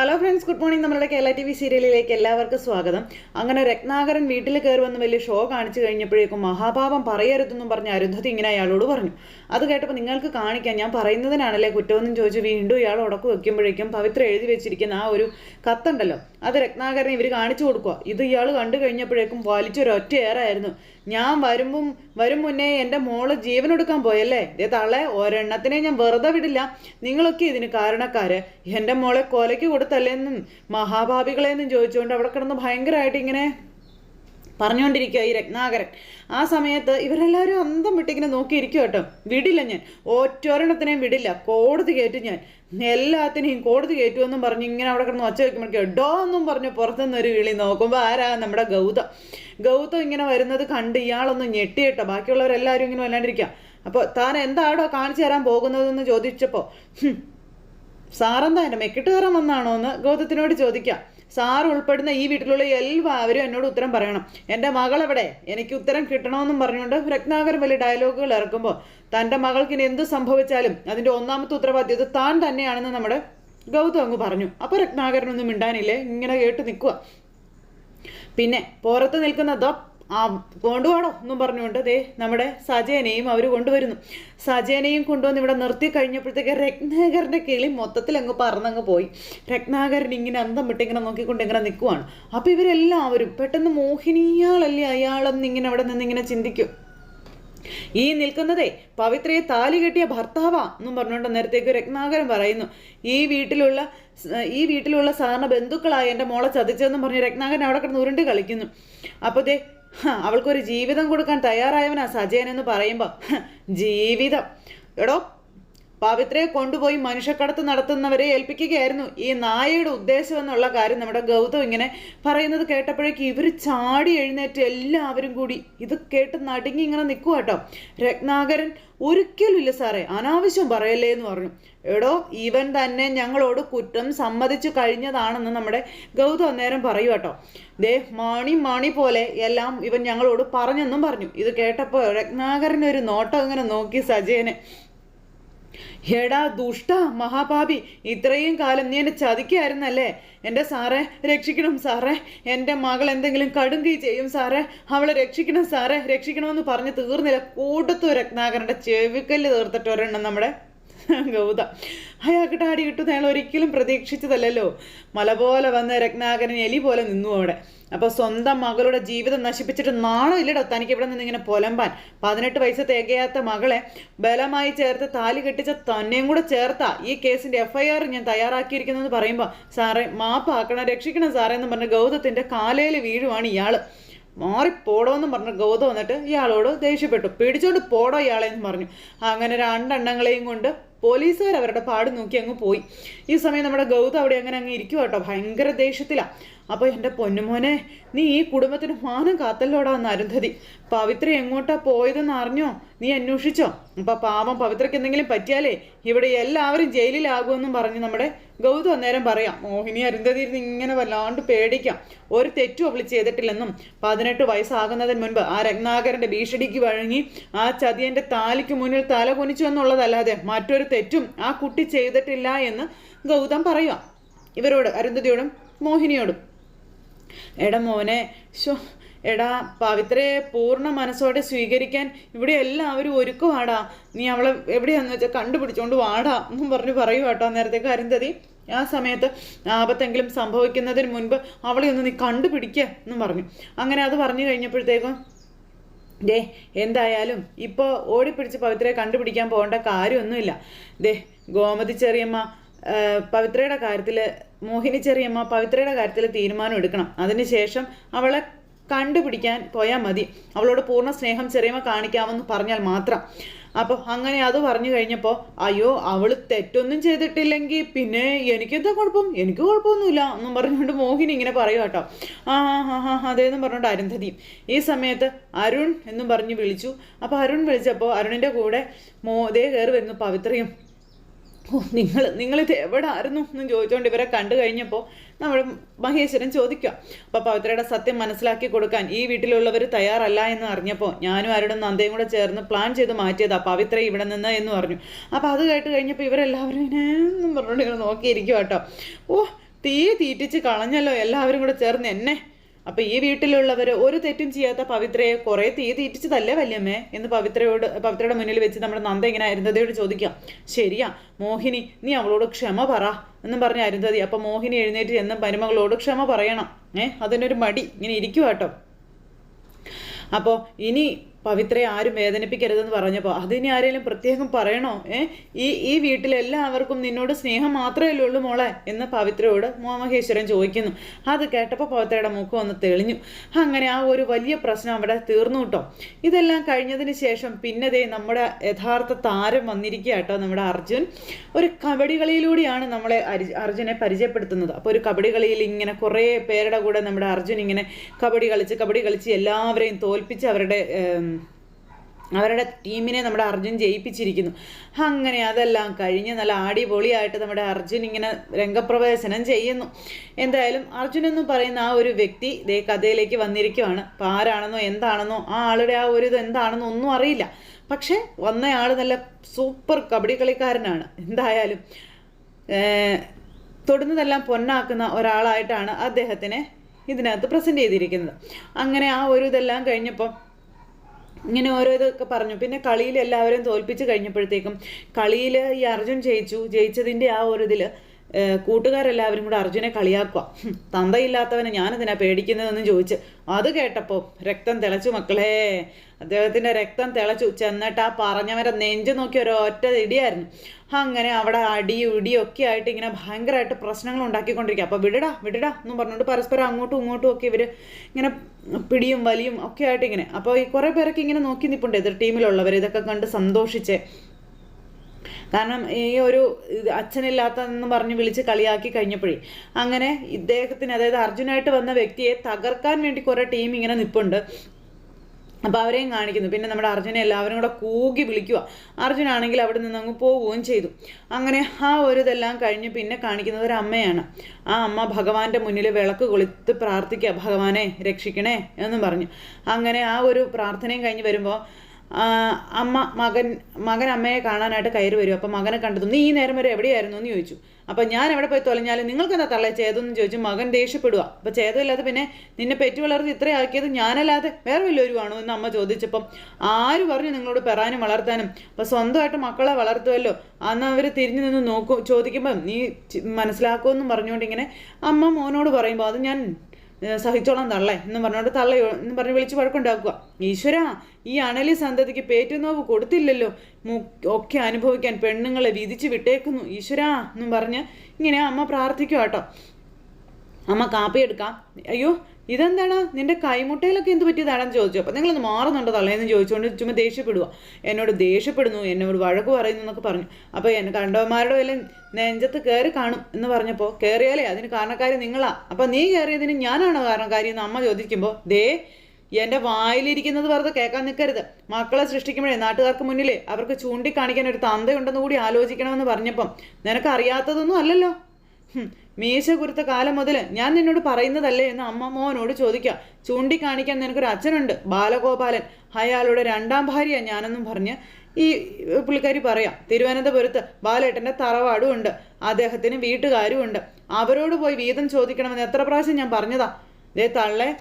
Hello friends good morning നമ്മളുടെ Kerala T V സീരിയലിലേക്ക് എല്ലാവർക്കും സ്വാഗതം. അങ്ങനെ രത്നാകരൻ വീട്ടിൽ കയറി വന്ന് വലിയ ഷോ കാണിച്ചു കഴിഞ്ഞപ്പോഴേക്കും മഹാപാപം പറയരുതെന്നും പറഞ്ഞ് അരുന്ധതി ഇങ്ങനെ അയാളോട് പറഞ്ഞു. അത് കേട്ടപ്പോൾ നിങ്ങൾക്ക് കാണിക്കാൻ ഞാൻ പറയുന്നതിനാണല്ലേ കുറ്റമൊന്നും ചോദിച്ചു വീണ്ടും ഇയാൾ ഉടക്ക് വെക്കുമ്പോഴേക്കും പവിത്ര എഴുതി വെച്ചിരിക്കുന്ന ആ ഒരു കത്തുണ്ടല്ലോ. അത് രത്നാകരൻ ഇവർ കാണിച്ചു കൊടുക്കുക ഇത് ഇയാൾ കണ്ടു കഴിഞ്ഞപ്പോഴേക്കും വലിച്ചൊരൊറ്റ ഏറായിരുന്നു ഞാൻ വരുമ്പം വരും മുന്നേ എന്റെ മോൾ ജീവനൊടുക്കാൻ പോയല്ലേ? ഇതേ തള്ളെ ഒരെണ്ണത്തിനെ ഞാൻ വെറുതെ വിടില്ല. നിങ്ങളൊക്കെ ഇതിന് കാരണക്കാര്. എന്റെ മോളെ കൊലയ്ക്ക് കൊടുത്തല്ലേന്നും മഹാഭാവികളെന്നും ചോദിച്ചുകൊണ്ട് അവിടെ കിടന്ന് ഭയങ്കരമായിട്ട് ഇങ്ങനെ പറഞ്ഞുകൊണ്ടിരിക്കുക ഈ രത്നാകരൻ. ആ സമയത്ത് ഇവരെല്ലാവരും അന്തം വിട്ടിങ്ങനെ നോക്കിയിരിക്കും കേട്ടോ. വിടില്ല ഞാൻ. ഒറ്റൊരെണ്ണത്തിനെയും വിടില്ല. കോടതി കയറ്റും ഞാൻ. എല്ലാത്തിനെയും കോടതി കയറ്റുമെന്നും പറഞ്ഞ് ഇങ്ങനെ അവിടെ കിടന്ന് ഒച്ച വയ്ക്കുമ്പോഴേക്കും എടോ എന്നും പറഞ്ഞ് പുറത്തുനിന്ന് ഒരു വിളി നോക്കുമ്പോൾ ആരാ നമ്മുടെ ഗൗതം? ഗൗതം ഇങ്ങനെ വരുന്നത് കണ്ട് ഇയാളൊന്ന് ഞെട്ടിയിട്ടോ ബാക്കിയുള്ളവരെല്ലാവരും ഇങ്ങനെ വല്ലാണ്ടിരിക്കുക അപ്പോൾ താൻ എന്താടോ കാണിച്ചു തരാൻ പോകുന്നതെന്ന് ചോദിച്ചപ്പോൾ "ഹും, സാറെന്താ എന്റെ മെക്കിട്ട് കയറാൻ വന്നാണോ എന്ന് ഗൗതത്തിനോട് ചോദിക്കാം. സാർ ഉൾപ്പെടുന്ന ഈ വീട്ടിലുള്ള എല്ലാവരും എന്നോട് ഉത്തരം പറയണം. എന്റെ മകൾ എവിടെ എനിക്ക് ഉത്തരം കിട്ടണമെന്നും പറഞ്ഞുകൊണ്ട് രത്നാകരൻ വലിയ ഡയലോഗുകൾ ഇറക്കുമ്പോൾ തന്റെ മകൾക്ക് ഇനി എന്ത് സംഭവിച്ചാലും അതിന്റെ ഒന്നാമത്തെ ഉത്തരവാദിത്വം താൻ തന്നെയാണെന്ന് നമ്മുടെ ഗൗതം അങ്ങ് പറഞ്ഞു. അപ്പോൾ രത്നാകരനൊന്നും മിണ്ടാനില്ലേ? ഇങ്ങനെ കേട്ട് നിൽക്കുക. പിന്നെ പുറത്ത് നിൽക്കുന്ന ദോ ആ കൊണ്ടുപോകണോ? എന്നും പറഞ്ഞുകൊണ്ട് ദേ നമ്മുടെ സജയനെയും അവർ കൊണ്ടുവരുന്നു. സജയനെയും കൊണ്ടുവന്ന് ഇവിടെ നിർത്തി കഴിഞ്ഞപ്പോഴത്തേക്ക് രത്നാകരന്റെ കിളി മൊത്തത്തിൽ അങ്ങ് പറന്നങ്ങ് പോയി. രത്നാകരൻ ഇങ്ങനെ അന്തം വിട്ട് ഇങ്ങനെ നോക്കിക്കൊണ്ട് ഇങ്ങനെ നിൽക്കുവാണ്. അപ്പോൾ ഇവരെല്ലാവരും പെട്ടെന്ന് മോഹിനിയാളല്ലേ അയാളെന്ന് ഇങ്ങനെ അവിടെ നിന്ന് ഇങ്ങനെ ചിന്തിക്കും. ഈ നിൽക്കുന്നതേ പവിത്രയെ താലി കെട്ടിയ ഭർത്താവാ എന്നും പറഞ്ഞുകൊണ്ട് നേരത്തേക്ക് രത്നാകരൻ പറയുന്നു. ഈ വീട്ടിലുള്ള ഈ വീട്ടിലുള്ള സാറിന് ബന്ധുക്കളായ എന്റെ മോളെ ചതിച്ചതെന്നും പറഞ്ഞ് രത്നാകരൻ അവിടെ കിടന്ന് ഉരുണ്ട് കളിക്കുന്നു. അപ്പോൾ ദേ അവൾക്കൊരു ജീവിതം കൊടുക്കാൻ തയ്യാറായവനാ സജയൻ എന്ന് പറയുമ്പോൾ ജീവിതം. എടോ പവിത്രയെ കൊണ്ടുപോയി മനുഷ്യക്കടത്ത് നടത്തുന്നവരെ ഏൽപ്പിക്കുകയായിരുന്നു. ഈ നായയുടെ ഉദ്ദേശം എന്നുള്ള കാര്യം നമ്മുടെ ഗൗതം ഇങ്ങനെ പറയുന്നത് കേട്ടപ്പോഴേക്ക് ഇവർ ചാടി എഴുന്നേറ്റ് എല്ലാവരും കൂടി ഇത് കേട്ട് നടുങ്ങി ഇങ്ങനെ നിൽക്കുക കേട്ടോ. രത്നാകരൻ ഒരിക്കലുമില്ല സാറേ അനാവശ്യം പറയല്ലേ എന്ന് പറഞ്ഞു. എടോ ഇവൻ തന്നെ ഞങ്ങളോട് കുറ്റം സമ്മതിച്ചു കഴിഞ്ഞതാണെന്ന് നമ്മുടെ ഗൗതം അന്നേരം പറയൂ കേട്ടോ. ദേ മാണി മാണി പോലെ എല്ലാം ഇവൻ ഞങ്ങളോട് പറഞ്ഞെന്നും പറഞ്ഞു. ഇത് കേട്ടപ്പോൾ രത്നാകരൻ ഒരു നോട്ടം ഇങ്ങനെ നോക്കി സജയനെ. എടാ ദുഷ്ട മഹാപാപി ഇത്രയും കാലം നീ എന്നെ ചതിക്കായിരുന്നല്ലേ? എന്റെ സാറേ രക്ഷിക്കണം സാറേ. എന്റെ മകൾ എന്തെങ്കിലും കടുങ്കി ചെയ്യും സാറേ. അവളെ രക്ഷിക്കണം സാറേ. രക്ഷിക്കണമെന്ന് പറഞ്ഞ് തീർന്നില്ല. കൂട്ടത്തു രത്നാകരന്റെ ചെവിക്കല്ല് തീർത്തിട്ട് ഒരെണ്ണം നമ്മുടെ ഗൗത. അയാൾക്കിട്ട് ടാടി കിട്ടുന്ന അയാൾ ഒരിക്കലും പ്രതീക്ഷിച്ചതല്ലല്ലോ. മല പോലെ വന്ന രത്നാകരൻ എലി പോലെ നിന്നു അവിടെ. അപ്പോൾ സ്വന്തം മകളുടെ ജീവിതം നശിപ്പിച്ചിട്ട് നാണോ ഇല്ലടോ തനിക്ക് ഇവിടെ നിന്ന് ഇങ്ങനെ പൊലമ്പാൻ. പതിനെട്ട് വയസ്സ് തികയാത്ത മകളെ ബലമായി ചേർത്ത് താലി കെട്ടിച്ച തന്നെയും കൂടെ ചേർത്താ ഈ കേസിന്റെ എഫ്ഐആർ ഞാൻ തയ്യാറാക്കിയിരിക്കുന്നു ഞാൻ തയ്യാറാക്കിയിരിക്കുന്നതെന്ന് പറയുമ്പോൾ സാറേ മാപ്പാക്കണം രക്ഷിക്കണം സാറേ എന്ന് പറഞ്ഞ ഗൗതത്തിന്റെ കാലയിൽ വീഴുവാണ് ഇയാൾ. മാറിപ്പോടോ പറഞ്ഞ ഗൗതം വന്നിട്ട് ഇയാളോട് ദേഷ്യപ്പെട്ടു. പിടിച്ചോണ്ട് പോടോ ഇയാളെ എന്ന് പറഞ്ഞു. അങ്ങനെ രണ്ടെണ്ണങ്ങളെയും കൊണ്ട് പോലീസുകാർ അവരുടെ പാട് നോക്കി അങ്ങ് പോയി. ഈ സമയം നമ്മുടെ ഗൗതം അവിടെ അങ്ങനെ അങ്ങ് ഇരിക്കുക കേട്ടോ. ഭയങ്കര ദേഷ്യത്തിലാണ് അപ്പോൾ എന്റെ പൊന്നുമോനെ നീ ഈ കുടുംബത്തിന് മാനം കാത്തല്ലോടാന്ന് അരുന്ധതി. പവിത്ര എങ്ങോട്ടാ പോയതെന്ന് അറിഞ്ഞോ? നീ അന്വേഷിച്ചോ? അപ്പം പാവം പവിത്രയ്ക്ക് എന്തെങ്കിലും പറ്റിയാലേ ഇവിടെ എല്ലാവരും ജയിലിലാകുമെന്നും പറഞ്ഞ് നമ്മുടെ ഗൗതം അന്നേരം പറയാം മോഹിനി അരുന്ധതി ഇരുന്ന് ഇങ്ങനെ വല്ലാണ്ട് പേടിക്കാം. ഒരു തെറ്റും അവൾ ചെയ്തിട്ടില്ലെന്നും പതിനെട്ട് വയസ്സാകുന്നതിന് മുൻപ് ആ രത്നാകരന്റെ ഭീഷണിക്ക് വഴങ്ങി ആ ചതിയന്റെ താലിക്ക് മുന്നിൽ തല കുനിച്ചു എന്നുള്ളതല്ലാതെ മറ്റൊരു തെറ്റും ആ കുട്ടി ചെയ്തിട്ടില്ല എന്ന് ഗൗതം പറയുക ഇവരോട് അരുന്ധതിയോടും മോഹിനിയോടും. എടാ മോനെ ശോ എടാ പവിത്രയെ പൂർണ മനസ്സോടെ സ്വീകരിക്കാൻ ഇവിടെ എല്ലാവരും ഒരുക്കുവാടാ. നീ അവളെ എവിടെയാന്ന് വെച്ചാൽ കണ്ടുപിടിച്ചോണ്ട് വാടാ എന്നും പറഞ്ഞ് പറയൂ കേട്ടോ നേരത്തേക്ക് അരുന്ധതി. ആ സമയത്ത് ആപത്തെങ്കിലും സംഭവിക്കുന്നതിന് മുൻപ് അവളെ ഒന്ന് നീ കണ്ടുപിടിക്കുക എന്നും പറഞ്ഞു. അങ്ങനെ അത് പറഞ്ഞു കഴിഞ്ഞപ്പോഴത്തേക്കും ദേ എന്തായാലും ഇപ്പോൾ ഓടിപ്പിടിച്ച് പവിത്രയെ കണ്ടുപിടിക്കാൻ പോകേണ്ട കാര്യമൊന്നുമില്ല. ദേ ഗോമതി ചെറിയമ്മ പവിത്രയുടെ കാര്യത്തിൽ മോഹിനി ചെറിയമ്മ പവിത്രയുടെ കാര്യത്തിൽ തീരുമാനം എടുക്കണം. അതിനുശേഷം അവളെ കണ്ടുപിടിക്കാൻ പോയാൽ മതി. അവളോട് പൂർണ സ്നേഹം ചെറിയമ്മ കാണിക്കാമെന്ന് പറഞ്ഞാൽ മാത്രം. അപ്പോൾ അങ്ങനെ അത് പറഞ്ഞു കഴിഞ്ഞപ്പോൾ അയ്യോ അവൾ തെറ്റൊന്നും ചെയ്തിട്ടില്ലെങ്കിൽ പിന്നെ എനിക്കെന്താ കുഴപ്പം? എനിക്ക് കുഴപ്പമൊന്നുമില്ല എന്നും പറഞ്ഞുകൊണ്ട് മോഹിനി ഇങ്ങനെ പറയും കേട്ടോ ആ ആ ആ അതേന്നും പറഞ്ഞുകൊണ്ട് അരുന്ധതിയും ഈ സമയത്ത് അരുൺ എന്നും പറഞ്ഞ് വിളിച്ചു. അപ്പോൾ അരുൺ വിളിച്ചപ്പോൾ അരുണിന്റെ കൂടെ മോ ദേ കയറി വരുന്നു പവിത്രയും. ഓ നിങ്ങൾ നിങ്ങളിത് എവിടെ ആയിരുന്നു എന്ന് ചോദിച്ചുകൊണ്ട് ഇവരെ കണ്ടു കഴിഞ്ഞപ്പോൾ നമ്മൾ മഹേശ്വരൻ ചോദിക്കുക അപ്പോൾ പവിത്രയുടെ സത്യം മനസ്സിലാക്കി കൊടുക്കാൻ ഈ വീട്ടിലുള്ളവർ തയ്യാറല്ല എന്ന് അറിഞ്ഞപ്പോൾ ഞാനും ആരുടെ നന്ദയും കൂടെ ചേർന്ന് പ്ലാൻ ചെയ്ത് മാറ്റിയതാ പവിത്ര ഇവിടെ നിന്ന് എന്ന് പറഞ്ഞു. അപ്പോൾ അത് കേട്ട് കഴിഞ്ഞപ്പോൾ ഇവരെല്ലാവരും ഇങ്ങനെ പറഞ്ഞുകൊണ്ട് ഇങ്ങനെ നോക്കിയിരിക്കുക കേട്ടോ. ഓ തീ തീറ്റിച്ച് കളഞ്ഞല്ലോ എല്ലാവരും കൂടെ ചേർന്ന് എന്നെ അപ്പൊ ഈ വീട്ടിലുള്ളവർ ഒരു തെറ്റും ചെയ്യാത്ത പവിത്രയെ കുറെ തീ തീറ്റിച്ചതല്ലേ വല്യമ്മേ? എന്ന് പവിത്രയോട് പവിത്രയുടെ മുന്നിൽ വെച്ച് നമ്മുടെ നന്ദ ഇങ്ങനെ അരുന്ധതയോട് ചോദിക്കാം ശരിയാ മോഹിനി നീ അവളോട് ക്ഷമ പറ എന്നും പറഞ്ഞ അരുന്ധതി അപ്പൊ മോഹിനി എഴുന്നേറ്റ് എന്നും മരുമകളോട് ക്ഷമ പറയണം. ഏഹ് അതിനൊരു മടി. ഇങ്ങനെ ഇരിക്കുക കേട്ടോ. അപ്പോൾ ഇനി പവിത്രയെ ആരും വേദനിപ്പിക്കരുതെന്ന് പറഞ്ഞപ്പോൾ അതിനി ആരെങ്കിലും പ്രത്യേകം പറയണോ? ഏ? ഈ ഈ വീട്ടിലെല്ലാവർക്കും നിന്നോട് സ്നേഹം മാത്രമേ ഉള്ളൂ മോളെ എന്ന് പവിത്രയോട് മോമഹേശ്വരൻ ചോദിക്കുന്നു. അത് കേട്ടപ്പോൾ പവിത്രയുടെ മുഖം ഒന്ന് തെളിഞ്ഞു. അങ്ങനെ ആ ഒരു വലിയ പ്രശ്നം അവിടെ തീർന്നു കേട്ടോ ഇതെല്ലാം കഴിഞ്ഞതിന് ശേഷം പിന്നതേ നമ്മുടെ യഥാർത്ഥ താരം വന്നിരിക്കുക കേട്ടോ നമ്മുടെ അർജുൻ. ഒരു കബഡി കളിയിലൂടെയാണ് നമ്മളെ അർജുനെ പരിചയപ്പെടുത്തുന്നത്. അപ്പോൾ ഒരു കബഡി കളിയിൽ ഇങ്ങനെ കുറേ പേരുടെ കൂടെ നമ്മുടെ അർജുൻ ഇങ്ങനെ കബഡി കളിച്ച് കബഡി കളിച്ച് എല്ലാവരെയും തോൽപ്പിച്ച് അവരുടെ അവരുടെ ടീമിനെ നമ്മുടെ അർജുൻ ജയിപ്പിച്ചിരിക്കുന്നു. അങ്ങനെ അതെല്ലാം കഴിഞ്ഞ് നല്ല ആടിപൊളിയായിട്ട് നമ്മുടെ അർജുൻ ഇങ്ങനെ രംഗപ്രവേശനം ചെയ്യുന്നു. എന്തായാലും അർജുൻ എന്ന് പറയുന്ന ആ ഒരു വ്യക്തി ഇതേ കഥയിലേക്ക് വന്നിരിക്കുവാണ്. അപ്പോൾ ആരാണെന്നോ എന്താണെന്നോ ആ ആളുടെ ആ ഒരു ഇത് എന്താണെന്നോ ഒന്നും അറിയില്ല. പക്ഷേ വന്നയാൾ നല്ല സൂപ്പർ കബഡി കളിക്കാരനാണ് എന്തായാലും തൊടുന്നതെല്ലാം പൊന്നാക്കുന്ന ഒരാളായിട്ടാണ് അദ്ദേഹത്തിനെ ഇതിനകത്ത് പ്രസന്റ് ചെയ്തിരിക്കുന്നത്. അങ്ങനെ ആ ഒരു ഇതെല്ലാം കഴിഞ്ഞപ്പോൾ ഇങ്ങനെ ഓരോ ഇതൊക്കെ പറഞ്ഞു. പിന്നെ കളിയിൽ എല്ലാവരെയും തോൽപ്പിച്ച് കഴിഞ്ഞപ്പോഴത്തേക്കും കളിയിൽ ഈ അർജുൻ ജയിച്ചു. ജയിച്ചതിന്റെ ആ ഒരു ഇതിൽ കൂട്ടുകാരെല്ലാവരും കൂടെ അർജുനെ കളിയാക്കുക തന്തയില്ലാത്തവനെ ഞാനെന്തിനാ പേടിക്കുന്നതെന്ന് ചോദിച്ച് അത് കേട്ടപ്പോൾ രക്തം തിളച്ചു മക്കളെ. അദ്ദേഹത്തിന്റെ രക്തം തിളച്ചു. ചെന്നിട്ട് ആ പറഞ്ഞവരെ നെഞ്ചു നോക്കി ഒരു ഒറ്റ ഇടിയായിരുന്നു. അങ്ങനെ അവിടെ അടി ഇടിയും ഒക്കെ ആയിട്ട് ഇങ്ങനെ ഭയങ്കരമായിട്ട് പ്രശ്നങ്ങൾ ഉണ്ടാക്കിക്കൊണ്ടിരിക്കുക അപ്പോൾ വിടടാ വിടടാ എന്നും പറഞ്ഞുകൊണ്ട് പരസ്പരം അങ്ങോട്ടും ഇങ്ങോട്ടും ഒക്കെ ഇവർ ഇങ്ങനെ പിടിയും വലിയും ഒക്കെ ആയിട്ട് ഇങ്ങനെ. അപ്പോൾ ഈ കുറേ പേരൊക്കെ ഇങ്ങനെ നോക്കി നിൽപ്പുണ്ട് എതിർ ടീമിലുള്ളവർ ഇതൊക്കെ കണ്ട് സന്തോഷിച്ച്. കാരണം ഈ ഒരു അച്ഛനില്ലാത്ത അച്ഛനില്ലാത്തതെന്ന് പറഞ്ഞ് വിളിച്ച് കളിയാക്കി കഴിഞ്ഞപ്പോഴേ അങ്ങനെ ഇദ്ദേഹത്തിന് അതായത് അർജുനായിട്ട് വന്ന വ്യക്തിയെ തകർക്കാൻ വേണ്ടി കുറേ ടീം ഇങ്ങനെ നിൽപ്പുണ്ട് അപ്പോൾ അവരെയും കാണിക്കുന്നു. പിന്നെ നമ്മുടെ അർജുനെ എല്ലാവരും കൂടെ കൂകി വിളിക്കുക. അർജുനാണെങ്കിൽ അവിടെ നിന്ന് അങ്ങ് പോവുകയും ചെയ്തു. അങ്ങനെ ആ ഒരു ഇതെല്ലാം കഴിഞ്ഞ് പിന്നെ കാണിക്കുന്നത് ഒരു അമ്മയാണ്. ആ അമ്മ ഭഗവാന്റെ മുന്നിൽ വിളക്ക് കൊളുത്ത് പ്രാർത്ഥിക്കുക. ഭഗവാനെ രക്ഷിക്കണേ എന്നും പറഞ്ഞു. അങ്ങനെ ആ ഒരു പ്രാർത്ഥനയും കഴിഞ്ഞ് വരുമ്പോൾ അമ്മ മകൻ മകൻ അമ്മയെ കാണാനായിട്ട് കയറി വരും. അപ്പം മകനെ കണ്ടെത്തും. നീ ഈ നേരം വരെ എവിടെയായിരുന്നു? എന്ന് ചോദിച്ചു. അപ്പം ഞാൻ എവിടെ പോയി തൊലഞ്ഞാലും നിങ്ങൾക്ക് എന്താ തള്ളേ ചേതെന്ന് ചോദിച്ചു മകൻ ദേഷ്യപ്പെടുക അപ്പം ചേതമില്ലാതെ പിന്നെ നിന്നെ പെറ്റു വളർത്തി ഇത്രയാക്കിയത് ഞാനല്ലാതെ വേറെ വല്ലവരും ആണോ എന്ന് അമ്മ ചോദിച്ചപ്പം ആര് പറഞ്ഞു നിങ്ങളോട് പെറാനും വളർത്താനും? അപ്പം സ്വന്തമായിട്ട് മക്കളെ വളർത്തുമല്ലോ അന്ന് അവർ തിരിഞ്ഞു നിന്ന് നോക്കും. ചോദിക്കുമ്പം നീ മനസ്സിലാക്കുമെന്നും പറഞ്ഞുകൊണ്ട് ഇങ്ങനെ അമ്മ മോനോട് പറയുമ്പോൾ അത് ഞാൻ സഹിച്ചോളാം തള്ളേ എന്ന് പറഞ്ഞുകൊണ്ട് തള്ളയോ എന്ന് പറഞ്ഞ് വിളിച്ച് വഴക്കുണ്ടാക്കുക. ഈശ്വര ഈ അണലി സന്തതിക്ക് പേറ്റുനോവ് കൊടുത്തില്ലല്ലോ. ഒക്കെ അനുഭവിക്കാൻ പെണ്ണുങ്ങളെ വിധിച്ച് വിട്ടേക്കുന്നു. ഈശ്വര എന്നും പറഞ്ഞ് ഇങ്ങനെ അമ്മ പ്രാർത്ഥിക്കുക കേട്ടോ അമ്മ കാപ്പി എടുക്കാം. അയ്യോ ഇതെന്താണ്? നിന്റെ കൈമുട്ടയിലൊക്കെ എന്ത് പറ്റിയതാണെന്ന് ചോദിച്ചു. അപ്പോൾ നിങ്ങളൊന്ന് മാറുന്നുണ്ടോ തള്ളേന്ന് ചോദിച്ചുകൊണ്ട് ചുമ്മാ ദേഷ്യപ്പെടുക എന്നോട് ദേഷ്യപ്പെടുന്നു എന്നോട് വഴക്ക് പറയുന്നു എന്നൊക്കെ പറഞ്ഞു. അപ്പോൾ എന്നെ കണ്ടവന്മാരുടെ വല്ല നെഞ്ചത്ത് കയറി കാണും എന്ന് പറഞ്ഞപ്പോൾ കയറിയാലേ അതിന് കാരണക്കാരി നിങ്ങളാ. അപ്പോൾ നീ കയറിയതിന് ഞാനാണോ കാരണക്കാരി എന്ന് അമ്മ ചോദിക്കുമ്പോൾ ദേ എന്റെ വായിലിരിക്കുന്നത് വെറുതെ കേൾക്കാൻ നിൽക്കരുത് മക്കളെ സൃഷ്ടിക്കുമ്പോഴേ നാട്ടുകാർക്ക് മുന്നിലേ അവർക്ക് ചൂണ്ടിക്കാണിക്കാൻ ഒരു തന്തയുണ്ടെന്ന് കൂടി ആലോചിക്കണമെന്ന് പറഞ്ഞപ്പം നിനക്കറിയാത്തതൊന്നും അല്ലല്ലോ. മീശ കുരുത്ത കാലം മുതൽ ഞാൻ നിന്നോട് പറയുന്നതല്ലേ എന്ന് അമ്മ മോനോട് ചോദിക്കാം. ചൂണ്ടിക്കാണിക്കാൻ നിനക്കൊരു അച്ഛനുണ്ട് ബാലഗോപാലൻ. അയാളുടെ രണ്ടാം ഭാര്യ ഞാനെന്നും പറഞ്ഞ് ഈ പുള്ളിക്കാരി പറയാം. തിരുവനന്തപുരത്ത് ബാലേട്ടന്റെ തറവാടും ഉണ്ട് അദ്ദേഹത്തിന് വീട്ടുകാരും ഉണ്ട്. അവരോട് പോയി വീതം ചോദിക്കണമെന്ന് എത്ര പ്രാവശ്യം ഞാൻ പറഞ്ഞതാ. ദേ തള്ളെ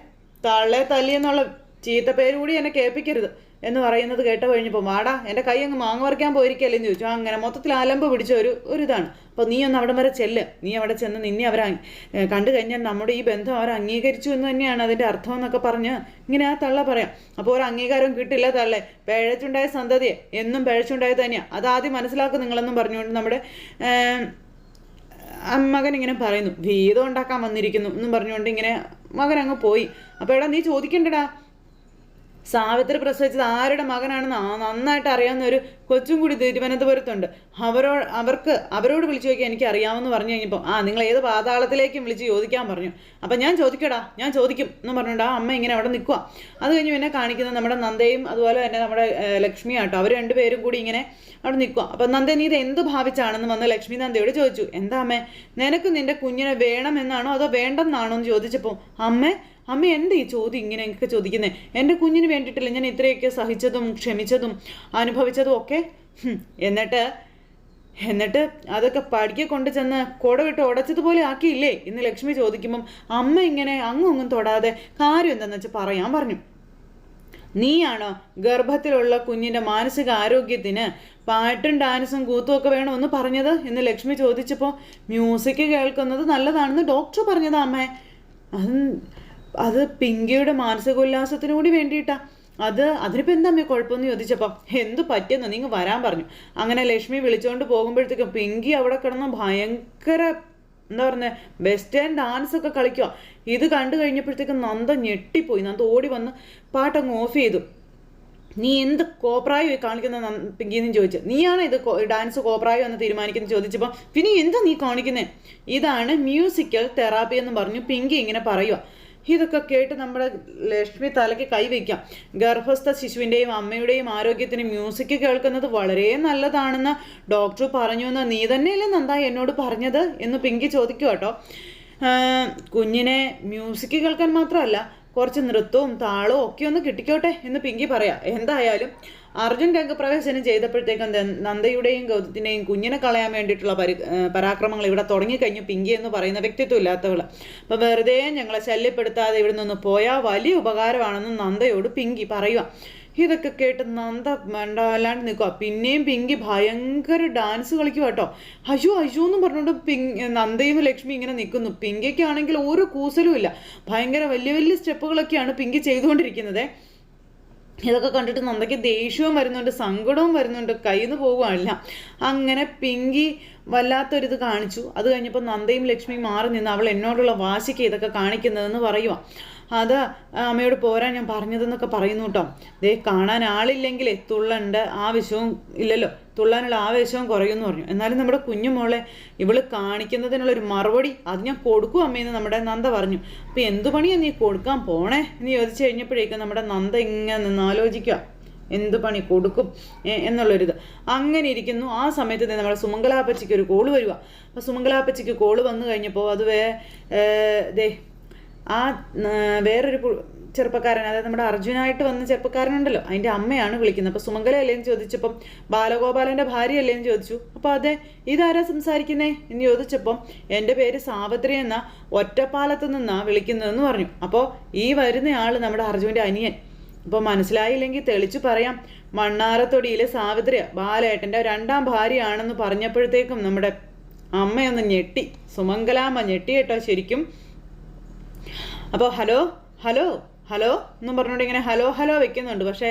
തള്ളെ തല്ലിയെന്നുള്ള ചീത്തപ്പേര് കൂടി എന്നെ കേൾപ്പിക്കരുത്. എന്ന് പറയുന്നത് കേട്ട് കഴിഞ്ഞപ്പോൾ വാടാ എന്റെ കൈ അങ്ങ് മാങ്ങ പറിക്കാൻ പോയിരിക്കല്ലേ? എന്ന് ചോദിച്ചു. അങ്ങനെ മൊത്തത്തിൽ അലമ്പ് പിടിച്ച ഒരു ഒരു ഇതാണ്. അപ്പോൾ നീ ഒന്ന് അവിടെ വരെ ചെല്ല്. നീ അവിടെ ചെന്ന് നിന്നെ അവർ കണ്ടു കഴിഞ്ഞാൽ നമ്മുടെ ഈ ബന്ധം അവർ അംഗീകരിച്ചു എന്ന് തന്നെയാണ് അതിന്റെ അർത്ഥം എന്നൊക്കെ പറഞ്ഞ് ഇങ്ങനെ ആ തള്ള പറയാം. അപ്പോൾ ഒരു അംഗീകാരം കിട്ടില്ല തള്ളേ. പിഴച്ചുണ്ടായ സന്തതിയെ എന്നും പിഴച്ചുണ്ടായത് തന്നെയാണ് അതാദ്യം മനസ്സിലാക്കും നിങ്ങളെന്നും പറഞ്ഞുകൊണ്ട് നമ്മുടെ മകൻ ഇങ്ങനെ പറയുന്നു. ഭീതം ഉണ്ടാക്കാൻ വന്നിരിക്കുന്നു എന്നും പറഞ്ഞുകൊണ്ട് ഇങ്ങനെ മകൻ അങ്ങ് പോയി. അപ്പോൾ എടാ നീ ചോദിക്കണ്ടടാ. സാവിത്രി പ്രസവിച്ചത് ആരുടെ മകനാണെന്ന് നന്നായിട്ട് അറിയാവുന്ന ഒരു കൊച്ചും കൂടി തിരുവനന്തപുരത്തുണ്ട്. അവരോ അവർക്ക് അവരോട് വിളിച്ചു ചോദിക്കാൻ എനിക്ക് അറിയാമെന്ന് പറഞ്ഞു കഴിഞ്ഞപ്പോൾ ആ നിങ്ങൾ ഏത് പാതാളത്തിലേക്കും വിളിച്ച് ചോദിക്കാൻ പറഞ്ഞു. അപ്പം ഞാൻ ചോദിക്കടാ ഞാൻ ചോദിക്കും എന്ന് പറഞ്ഞുകൊണ്ട് ആ അമ്മ ഇങ്ങനെ അവിടെ നിൽക്കുക അത് കഴിഞ്ഞ് പിന്നെ കാണിക്കുന്നത് നമ്മുടെ നന്ദയും അതുപോലെ തന്നെ നമ്മുടെ ലക്ഷ്മിയാട്ടോ അവർ രണ്ടുപേരും കൂടി ഇങ്ങനെ അവിടെ നിൽക്കുക അപ്പം നന്ദ നീ ഇത് എന്ത് ഭാവിച്ചാണെന്ന് വന്ന് ലക്ഷ്മി നന്ദയോട് ചോദിച്ചു. എന്താ അമ്മേ നിനക്ക് നിന്റെ കുഞ്ഞിനെ വേണമെന്നാണോ അതോ വേണ്ടെന്നാണോ എന്ന് ചോദിച്ചപ്പോൾ അമ്മേ അമ്മ എന്താ ഈ ചോദ്യം ഇങ്ങനെ എനിക്ക് ചോദിക്കുന്നത് എന്റെ കുഞ്ഞിന് വേണ്ടിയിട്ടില്ല ഞാൻ ഇത്രയൊക്കെ സഹിച്ചതും ക്ഷമിച്ചതും അനുഭവിച്ചതും ഒക്കെ? എന്നിട്ട്? എന്നിട്ട് അതൊക്കെ പഠിക്കെ കൊണ്ട് ചെന്ന് കുട വിട്ട് ഉടച്ചതുപോലെ ആക്കിയില്ലേ? എന്ന് ലക്ഷ്മി ചോദിക്കുമ്പം അമ്മ ഇങ്ങനെ അങ്ങും അങ്ങും തൊടാതെ കാര്യം എന്താണെന്ന് വെച്ചാൽ പറയാൻ പറഞ്ഞു. നീയാണോ ഗർഭത്തിലുള്ള കുഞ്ഞിന്റെ മാനസിക ആരോഗ്യത്തിന് പാട്ടും ഡാൻസും കൂത്തും ഒക്കെ വേണമെന്ന് പറഞ്ഞത്? എന്ന് ലക്ഷ്മി ചോദിച്ചപ്പോൾ മ്യൂസിക് കേൾക്കുന്നത് നല്ലതാണെന്ന് ഡോക്ടർ പറഞ്ഞതാ അമ്മേ. അത് അത് പിങ്കിയുടെ മാനസികോല്ലാസത്തിനു കൂടി വേണ്ടിയിട്ടാ. അത് അതിനിപ്പോൾ എന്താ അമ്മ കുഴപ്പമെന്ന് ചോദിച്ചപ്പോൾ എന്ത് പറ്റിയെന്നോ നിങ്ങൾ വരാൻ പറഞ്ഞു. അങ്ങനെ ലക്ഷ്മി വിളിച്ചുകൊണ്ട് പോകുമ്പോഴത്തേക്കും പിങ്കി അവിടെ കിടന്ന് ഭയങ്കര എന്താ പറയുന്നത് വെസ്റ്റേൺ ഡാൻസ് ഒക്കെ കളിക്കുക ഇത് കണ്ടു കഴിഞ്ഞപ്പോഴത്തേക്കും നന്ദ ഞെട്ടിപ്പോയി. നന്ദ ഓടി വന്ന് പാട്ടങ്ങ് ഓഫ് ചെയ്തു. നീ എന്ത് കോപ്രായോ കാണിക്കുന്ന? പിങ്കിന്ന് ചോദിച്ചു. നീയാണ് ഇത് ഡാൻസ് കോപ്രായോ എന്ന് തീരുമാനിക്കുന്നത് ചോദിച്ചപ്പോൾ പിന്നെ എന്താ നീ കാണിക്കുന്നത് ഇതാണ് മ്യൂസിക്കൽ തെറാപ്പി എന്ന് പറഞ്ഞു പിങ്കി ഇങ്ങനെ പറയുക ഇതൊക്കെ കേട്ട് നമ്മുടെ ലക്ഷ്മി തലയ്ക്ക് കൈവയ്ക്കാം ഗർഭസ്ഥ ശിശുവിന്റെയും അമ്മയുടെയും ആരോഗ്യത്തിന് മ്യൂസിക് കേൾക്കുന്നത് വളരെ നല്ലതാണെന്ന് ഡോക്ടർ പറഞ്ഞു എന്ന് നീ തന്നെയല്ലേ നന്ദായി എന്നോട് പറഞ്ഞത് എന്ന് പിങ്കി ചോദിക്കുക കേട്ടോ. കുഞ്ഞിനെ മ്യൂസിക് കേൾക്കാൻ മാത്രമല്ല കുറച്ച് നൃത്തവും താളവും ഒക്കെ ഒന്ന് കിട്ടിക്കോട്ടെ എന്ന് പിങ്കി പറയാം. എന്തായാലും അർജുൻ രംഗപ്രവേശനം ചെയ്തപ്പോഴത്തേക്കും നന്ദയുടെയും ഗൗതത്തിന്റെയും കുഞ്ഞിനെ കളയാൻ വേണ്ടിയിട്ടുള്ള പരി പരാക്രമങ്ങൾ ഇവിടെ തുടങ്ങിക്കഴിഞ്ഞു. പിങ്കി എന്ന് പറയുന്ന വ്യക്തിത്വം ഇല്ലാത്തവൾ അപ്പം വെറുതെ ഞങ്ങളെ ശല്യപ്പെടുത്താതെ ഇവിടെ നിന്ന് പോയാൽ വലിയ ഉപകാരമാണെന്ന് നന്ദയോട് പിങ്കി പറയുക ഇതൊക്കെ കേട്ട് നന്ദ വേണ്ടല്ലാണ്ട് നിൽക്കുക പിന്നെയും പിങ്കി ഭയങ്കര ഡാൻസ് കളിക്കുക കേട്ടോ. അയ്യോ അയ്യോ എന്നും പറഞ്ഞുകൊണ്ട് പിങ് നന്ദയും ലക്ഷ്മി ഇങ്ങനെ നിൽക്കുന്നു. പിങ്കിക്കാണെങ്കിൽ ഒരു കൂസലും ഇല്ല. ഭയങ്കര വലിയ വലിയ സ്റ്റെപ്പുകളൊക്കെയാണ് പിങ്കി ചെയ്തുകൊണ്ടിരിക്കുന്നത്. ഇതൊക്കെ കണ്ടിട്ട് നന്ദയ്ക്ക് ദേഷ്യവും വരുന്നുണ്ട് സങ്കടവും വരുന്നുണ്ട് കയ്യിൽ നിന്ന് അങ്ങനെ പിങ്കി വല്ലാത്തൊരിത് കാണിച്ചു. അത് കഴിഞ്ഞപ്പോൾ നന്ദയും ലക്ഷ്മിയും മാറി നിന്ന് അവൾ എന്നോടുള്ള വാശിക്ക് ഇതൊക്കെ കാണിക്കുന്നതെന്ന് പറയുക അത് അമ്മയോട് പോരാൻ ഞാൻ പറഞ്ഞതെന്നൊക്കെ പറയുന്നു കേട്ടോ. ദേ കാണാൻ ആളില്ലെങ്കിൽ തുള്ളണ്ട് ആവശ്യവും ഇല്ലല്ലോ. തുള്ളാനുള്ള ആവേശവും കുറയുമെന്ന് പറഞ്ഞു. എന്നാലും നമ്മുടെ കുഞ്ഞുമോളെ ഇവൾ കാണിക്കുന്നതിനുള്ള ഒരു മറുപടി അത് ഞാൻ കൊടുക്കും അമ്മയെന്ന് നമ്മുടെ നന്ദ പറഞ്ഞു. അപ്പം എന്തു പണിയാണ് നീ കൊടുക്കാൻ പോണേ എന്ന് ചോദിച്ചു കഴിഞ്ഞപ്പോഴേക്കും നമ്മുടെ നന്ദ ഇങ്ങനെ നിന്ന് ആലോചിക്കുക. എന്ത് പണി കൊടുക്കും എന്നുള്ളൊരിത്. അങ്ങനെ ഇരിക്കുന്നു. ആ സമയത്ത് തന്നെ നമ്മുടെ സുമംഗലാപ്പച്ചിക്ക് ഒരു കോൾ വരിക അപ്പോൾ സുമംഗലാപ്പച്ചിക്ക് കോൾ വന്നു കഴിഞ്ഞപ്പോൾ അത് വേ ദേ ആ വേറൊരു ചെറുപ്പക്കാരൻ അതായത് നമ്മുടെ അർജുനായിട്ട് വന്ന ചെറുപ്പക്കാരനുണ്ടല്ലോ. അതിന്റെ അമ്മയാണ് വിളിക്കുന്നത്. അപ്പോൾ സുമംഗല അല്ലേന്ന് ചോദിച്ചപ്പം ബാലഗോപാലന്റെ ഭാര്യ അല്ലേന്ന് ചോദിച്ചു. അപ്പോൾ അതെ ഇതാരാ സംസാരിക്കുന്നേ? എന്ന് ചോദിച്ചപ്പം എന്റെ പേര് സാവത്രി എന്ന ഒറ്റപ്പാലത്ത് നിന്നാണ് വിളിക്കുന്നതെന്ന് പറഞ്ഞു. അപ്പോൾ ഈ വരുന്നയാൾ നമ്മുടെ അർജുന്റെ അനിയൻ. അപ്പോൾ മനസ്സിലായില്ലെങ്കിൽ തെളിച്ചു പറയാം. മണ്ണാറത്തൊടിയിലെ സാവിത്രിയ ബാലേട്ടന്റെ രണ്ടാം ഭാര്യയാണെന്ന് പറഞ്ഞപ്പോഴത്തേക്കും നമ്മുടെ അമ്മയൊന്ന് ഞെട്ടി. സുമംഗലാമ്മ ഞെട്ടി കേട്ടോ ശരിക്കും. അപ്പോൾ ഹലോ ഹലോ ഹലോ എന്നും പറഞ്ഞുകൊണ്ട് ഇങ്ങനെ ഹലോ ഹലോ വെക്കുന്നുണ്ട്. പക്ഷേ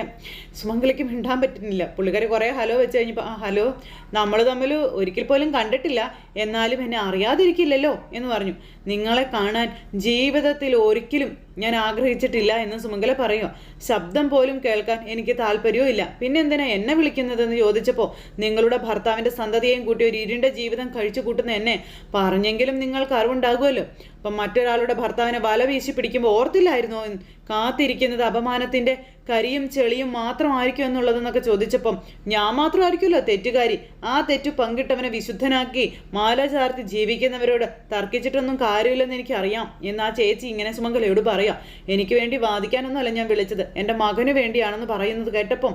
സുമംഗലിക്ക് മിണ്ടാൻ പറ്റുന്നില്ല. പുള്ളിക്കാർ കുറേ ഹലോ വെച്ച് കഴിഞ്ഞപ്പോൾ ആ ഹലോ നമ്മൾ തമ്മിൽ ഒരിക്കൽ പോലും കണ്ടിട്ടില്ല. എന്നാലും എന്നെ അറിയാതിരിക്കില്ലല്ലോ എന്ന് പറഞ്ഞു. നിങ്ങളെ കാണാൻ ജീവിതത്തിൽ ഒരിക്കലും ഞാൻ ആഗ്രഹിച്ചിട്ടില്ല എന്ന് സുമംഗല പറയോ. ശബ്ദം പോലും കേൾക്കാൻ എനിക്ക് താല്പര്യവും ഇല്ല. പിന്നെ എന്തിനാ എന്നെ വിളിക്കുന്നതെന്ന് ചോദിച്ചപ്പോൾ നിങ്ങളുടെ ഭർത്താവിന്റെ സന്തതിയെയും കൂട്ടി ഒരു ഇരുണ്ട ജീവിതം കഴിച്ചു കൂട്ടുന്ന എന്നെ പറഞ്ഞെങ്കിലും നിങ്ങൾക്ക് അറിവുണ്ടാകുമല്ലോ. അപ്പം മറ്റൊരാളുടെ ഭർത്താവിനെ വല വീശി പിടിക്കുമ്പോൾ ഓർത്തില്ലായിരുന്നോ? കാത്തിരിക്കുന്നത് അപമാനത്തിന്റെ കരിയും ചെളിയും മാത്രമായിരിക്കും എന്നുള്ളതെന്നൊക്കെ ചോദിച്ചപ്പം ഞാൻ മാത്രമായിരിക്കുമല്ലോ തെറ്റുകാരി. ആ തെറ്റു പങ്കിട്ടവനെ വിശുദ്ധനാക്കി മാല ചാർത്തി ജീവിക്കുന്നവരോട് തർക്കിച്ചിട്ടൊന്നും കാര്യമില്ലെന്ന് എനിക്കറിയാം. എന്ന് ആ ചേച്ചി ഇങ്ങനെ സുമംഗലയോട് പറയാം. എനിക്ക് വേണ്ടി വാദിക്കാനൊന്നുമല്ല ഞാൻ വിളിച്ചത്. എന്റെ മകനു വേണ്ടിയാണെന്ന് പറയുന്നത് കേട്ടപ്പം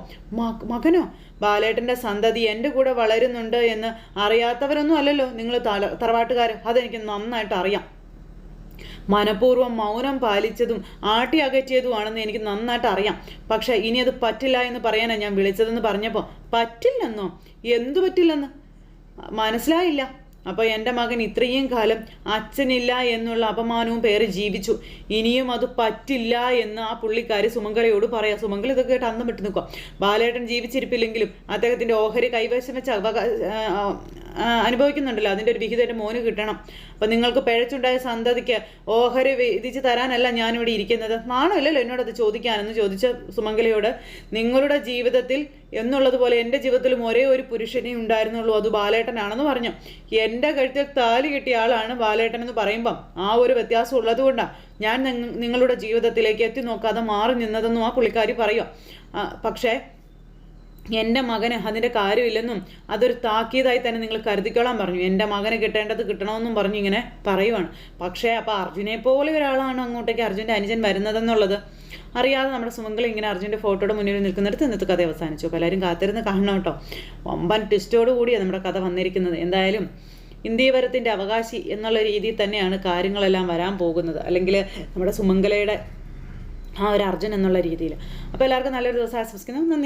മകനോ? ബാലേട്ടന്റെ സന്തതി എന്റെ കൂടെ വളരുന്നുണ്ട് എന്ന് അറിയാത്തവരൊന്നും അല്ലല്ലോ നിങ്ങൾ തറവാട്ടുകാർ അതെനിക്ക് നന്നായിട്ട് അറിയാം. മനഃപൂർവം മൗനം പാലിച്ചതും ആട്ടി അകറ്റിയതുമാണെന്ന് എനിക്ക് നന്നായിട്ട് അറിയാം. പക്ഷേ ഇനി അത് പറ്റില്ല എന്ന് പറയാനാണ് ഞാൻ വിളിച്ചതെന്ന് പറഞ്ഞപ്പോൾ പറ്റില്ലെന്നോ? എന്തു പറ്റില്ലെന്ന്? മനസ്സിലായില്ല. അപ്പോൾ എന്റെ മകൻ ഇത്രയും കാലം അച്ഛനില്ല എന്നുള്ള അപമാനവും പേര് ജീവിച്ചു. ഇനിയും അത് പറ്റില്ല എന്ന് ആ പുള്ളിക്കാരി സുമംഗലയോട് പറയാം. സുമംഗല ഇതൊക്കെ കേട്ട് അന്നം വിട്ട് നിൽക്കുക ബാലേട്ടൻ ജീവിച്ചിരിപ്പില്ലെങ്കിലും അദ്ദേഹത്തിന്റെ ഓഹരി കൈവശം വെച്ച അനുഭവിക്കുന്നുണ്ടല്ലോ. അതിന്റെ ഒരു വിഹിതം എന്റെ മോന് കിട്ടണം. അപ്പം നിങ്ങൾക്ക് പിഴച്ചുണ്ടായ സന്തതിക്ക് ഓഹരി വിധിച്ച് തരാനല്ല ഞാനിവിടെ ഇരിക്കുന്നത്. നാണമില്ലല്ലോ അത് ചോദിക്കാനെന്ന് ചോദിച്ച സുമംഗലയോട്. നിങ്ങളുടെ ജീവിതത്തിൽ എന്നുള്ളതുപോലെ എന്റെ ജീവിതത്തിലും ഒരേ ഒരു പുരുഷനെ ഉണ്ടായിരുന്നുള്ളൂ. അത് ബാലേട്ടനാണെന്ന് പറഞ്ഞു. എന്റെ കഴുത്തിൽ താലി കിട്ടിയ ആളാണ് ബാലേട്ടൻ എന്ന് പറയുമ്പം ആ ഒരു വ്യത്യാസം ഉള്ളതുകൊണ്ടാണ് ഞാൻ നിങ്ങളുടെ ജീവിതത്തിലേക്ക് എത്തി നോക്കാതെ മാറി നിന്നതെന്നും ആ പുള്ളിക്കാരി പറയുക പക്ഷേ എന്റെ മകന് അതിന്റെ കാര്യമില്ലെന്നും അതൊരു താക്കീതായി തന്നെ നിങ്ങൾ കരുതിക്കോളാൻ പറഞ്ഞു. എന്റെ മകന് കിട്ടേണ്ടത് കിട്ടണമെന്നും പറഞ്ഞു ഇങ്ങനെ പറയുവാണ്. പക്ഷേ അപ്പോൾ അർജുനെ പോലെ ഒരാളാണ് അങ്ങോട്ടേക്ക് അർജുന്റെ അനുജൻ വരുന്നതെന്നുള്ളത് അറിയാതെ നമ്മുടെ സുമംഗലി ഇങ്ങനെ അർജുന്റെ ഫോട്ടോയുടെ മുന്നിൽ നിൽക്കുന്നിടത്ത് ഇന്നത്തെ കഥ അവസാനിച്ചു. അപ്പോൾ എല്ലാവരും കാത്തിരുന്ന് കാണണം കേട്ടോ. വമ്പൻ ട്വിസ്റ്റോട് കൂടിയാണ് നമ്മുടെ കഥ വന്നിരിക്കുന്നത്. എന്തായാലും ഇന്ത്യവരത്തിന്റെ അവകാശി എന്നുള്ള രീതിയിൽ തന്നെയാണ് കാര്യങ്ങളെല്ലാം വരാൻ പോകുന്നത്. അല്ലെങ്കിൽ നമ്മുടെ സുമംഗലയുടെ ആ ഒരു അർജുൻ എന്നുള്ള രീതിയിൽ. അപ്പോൾ എല്ലാവർക്കും നല്ലൊരു ദിവസം ആശംസിക്കുന്നു. നന്ദി.